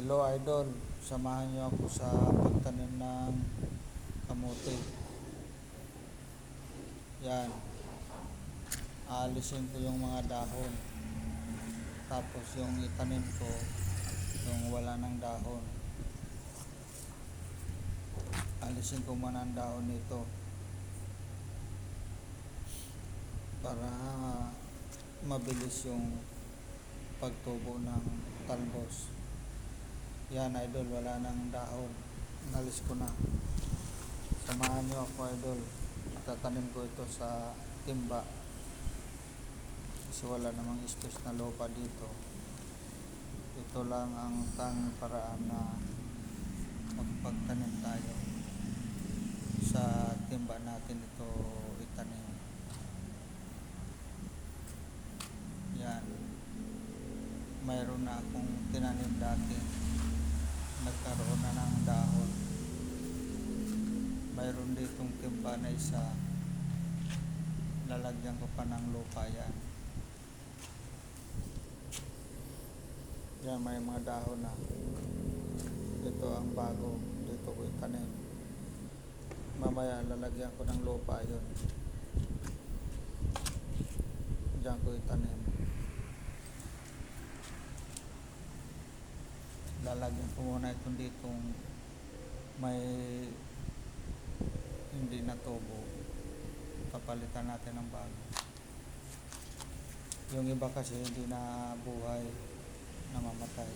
Hello idol, samahan niyo ako sa pagtanim ng kamote. Yan. Aalisin ko yung mga dahon. Tapos yung itanim ko, yung wala ng dahon. Alisin ko muna ang dahon nito. Para mabilis yung pagtubo ng talbos. Yan idol, wala nang dahon. Nalis ko na. Samahan niyo ako idol. Tatanim ko ito sa timba. Kasi wala namang space na lupa dito. Ito lang ang tanging paraan na magpagtanim tayo. Sa timba natin ito itanim. Yan. Mayroon na akong tinanim dati nagkaroon na ng dahon. Mayroon ditong timba na isa. Lalagyan ko pa ng lupa yan. Yan, may mga dahon na. Ito ang bago. Dito ko itanim. Mamaya lalagyan ko ng lupa yon. Diyan ko itanim. lalagyan ko muna itong ditong may hindi natubo papalitan natin ng bago. Yung iba kasi hindi na buhay namamatay.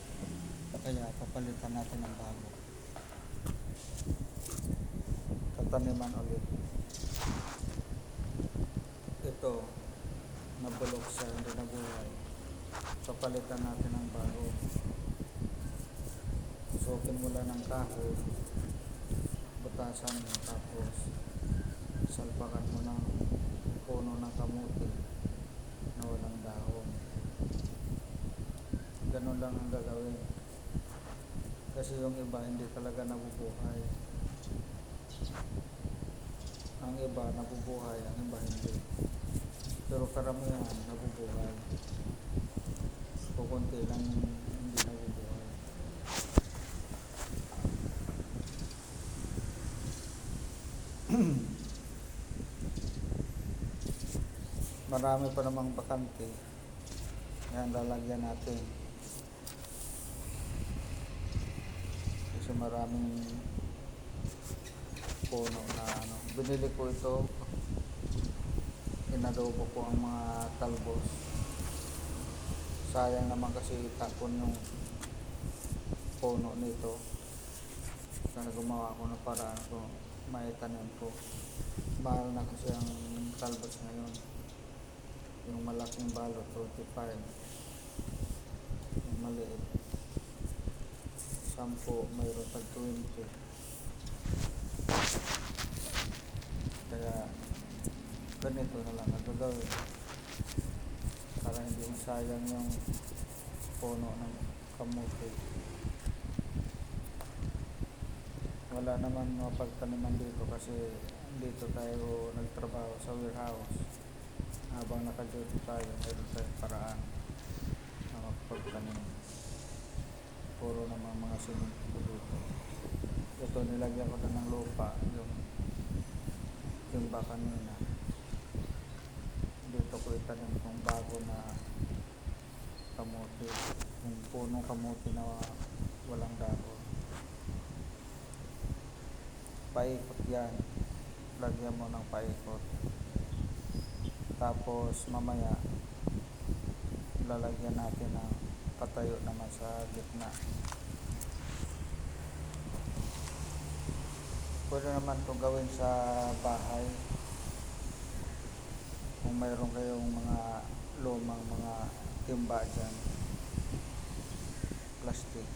Kaya papalitan natin ng bago. Tataniman ulit. Ito nabulok siya hindi na buhay papalitan natin ng bago. Sukin mo lang ng kahoy butasan mo tapos salpakan mo ng puno ng kamuti na walang dahon. Ganun lang ang gagawin. Kasi yung iba hindi talaga nabubuhay. Ang iba nabubuhay ang iba hindi. Pero karamihan nabubuhay. Kukunti lang hindi nabubuhay marami pa namang bakante. Yan lalagyan natin. Kasi maraming puno na ano. Binili ko ito. Inadobo ko ang mga talbos. Sayang naman kasi itapon yung puno nito. Kaya gumawa ako ng paraan ko maitanim ko. Mahal na kasi ang talbos ngayon yung malaking balot 45 yung maliit. 10 mayroon tag 20 kaya ganito na lang ang gagawin. Para hindi masayang yung puno ng kamote. Wala naman mapagtaniman dito kasi dito tayo nagtrabaho sa warehouse habang naka-duty tayo mayroon tayong paraan na makapagtanim puro naman mga simento dito ito nilagyan ko na ng lupa yung timba kanina dito ko itanim kung bago na kamote yung punong kamote na walang dahon. Paikot yan. Lagyan mo ng paikot tapos mamaya lalagyan natin ng patayo naman sa gitna. Pwede naman itong gawin sa bahay. Kung mayroon kayong mga lumang mga timba dyan. Plastic.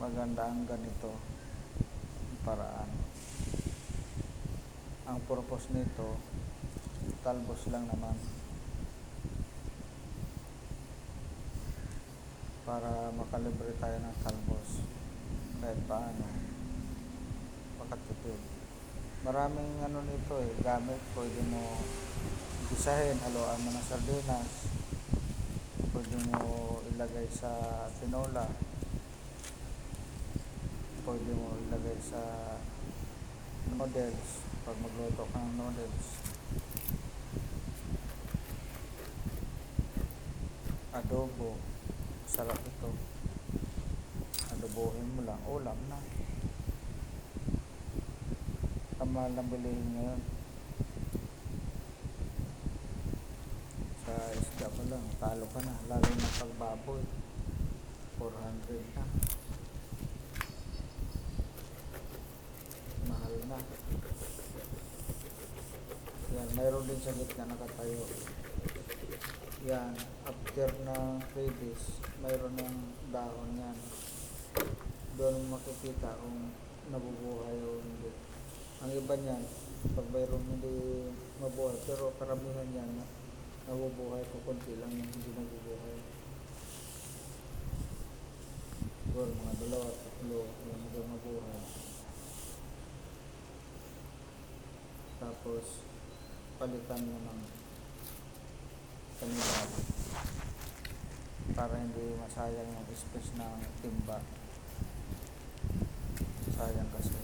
Maganda ang ganito paraan ang purpose nito talbos lang naman. Para makalibre tayo ng talbos. Kahit paano. Makatipid. Maraming ano nito eh gamit. Pwede mo isahin haluan mo ng sardinas. Pwede mo ilagay sa tinola. Pwede mo ilagay sa noodles pag magluto ka ng noodles. Adobo. Sarap ito. Adobohin mo lang. Ulam na. Ang mahal ng bilihin ngayon sa isda pa lang. Talo ka na. Lalo na pag baboy. 400 na mahal na yan mayroon din sa gitna nakatayo yan after na 3 days mayroon ng dahon yan. Doon makikita kung nabubuhay o hindi. Ang iba niyan pag mayroon hindi mabuhay pero karamihan yan nabubuhay ko konti lang yung hindi nabubuhay. Siguro mga dalawa tatlo yung hindi mabuhay. Tapos palitan mo ng kanila para hindi masayang yung space ng timba. Sayang kasi.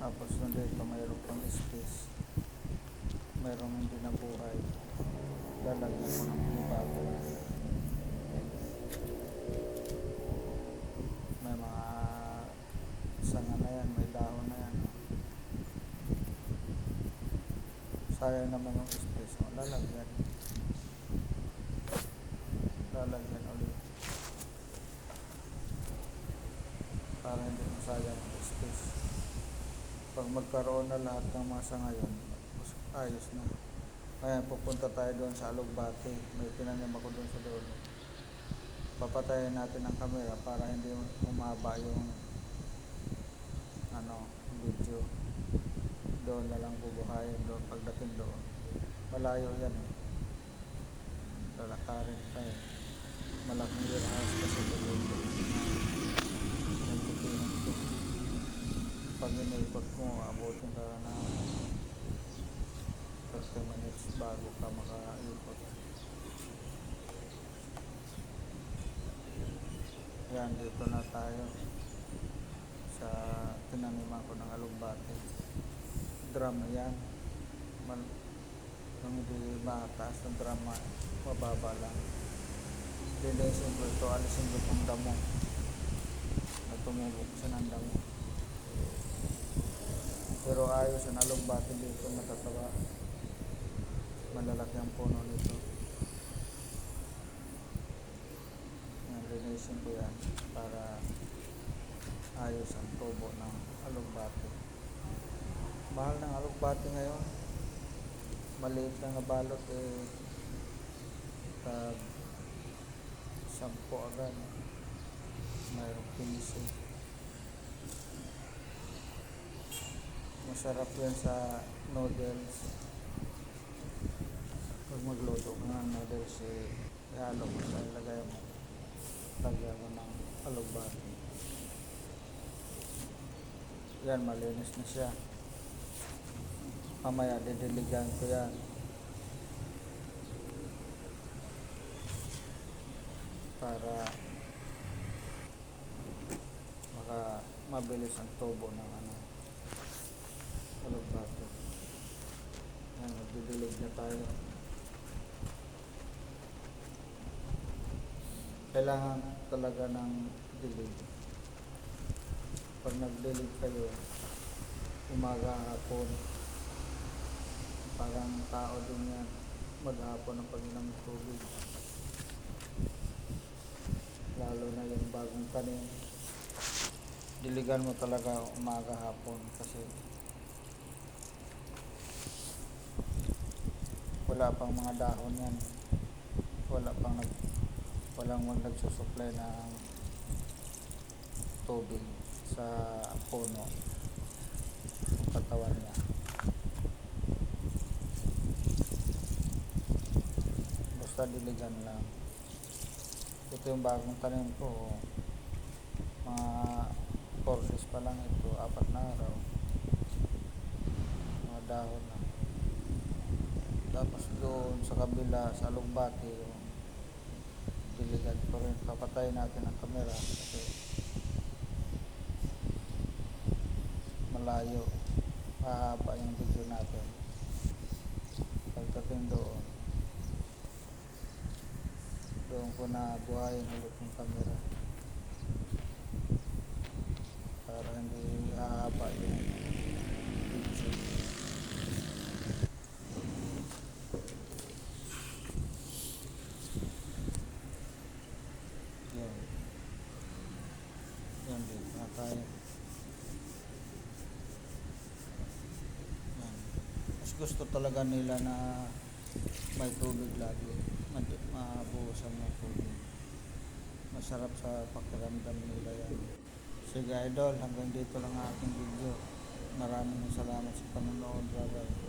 Tapos nung dito mayroon pang space. Mayroong hindi nabuhay. Lalagyan ko ng bago may mga yan may dahon na yan. Sayang naman yung space mo lalagyan. Lalagyan ulit. Para hindi masayang yung space pag magkaroon na lahat ng masa ngayon ayos na. Ngayon pupunta tayo doon sa Alugbate may tinanim ako doon sa doon papatayin natin ang camera para hindi umaba yung video doon na lang bubuhayin doon pagdating doon. Malayo yan eh. Lalakarin tayo malaking warehouse kasi doon nagtitingin ko pag iniikot mo abutin ka na 30 minutes bago ka makaikot yan dito na tayo tinaniman ko ng alugbate drum yan. Man, kung hindi mataas ng drama mababa lang. Linisin ko ito alisin ko itong damo. Na tumubok sa ng damo. Pero ayos ang alugbate dito matatawa. Malalaki ang puno nito. Yan linisin ko yan para ayos ang tubo ng alugbate mahal ng alugbate ngayon. Maliit lang na balot eh. Tag sampo agad. Mayroong 15 masarap yan sa noodles. Pag magluto ka ng noodles eh ihalo mo sa ilagay mo lagyan mo ng alugbate yan malinis na siya. Mamaya didiligan ko yan. Para maka mabilis ang tubo ng ano alugbate yan magdidilig na tayo. Kailangan talaga ng dilig pag nagdilig kayo umaga hapon parang tao din yan maghapon ang pag-inom tubig. Lalo na yung bagong tanim. Diligan mo talaga umaga hapon kasi wala pang mga dahon yan. Wala pang nag walang nagsusupply ng tubig sa puno ang katawan niya. Basta diligan lang. Ito yung bagong tanim ko oh. mga 4 days pa lang ito apat na araw. Mga dahon na tapos doon sa kabila sa alugbati oh, diligan ko rin. Papatay natin ang kamera kasi malayo. Mahaba yung video natin. Pagdating doon, doon ko na buhayin ulit yung camera. Para hindi hahaba yung video. Yun. Yun din. Na tayo. Yan. Mas gusto talaga nila na may tubig lagi. Madi, mabuhusan ng tubig. Masarap sa pakiramdam nila yan. Sige idol, hanggang dito lang ang aking video. Maraming salamat sa panonood. Brother.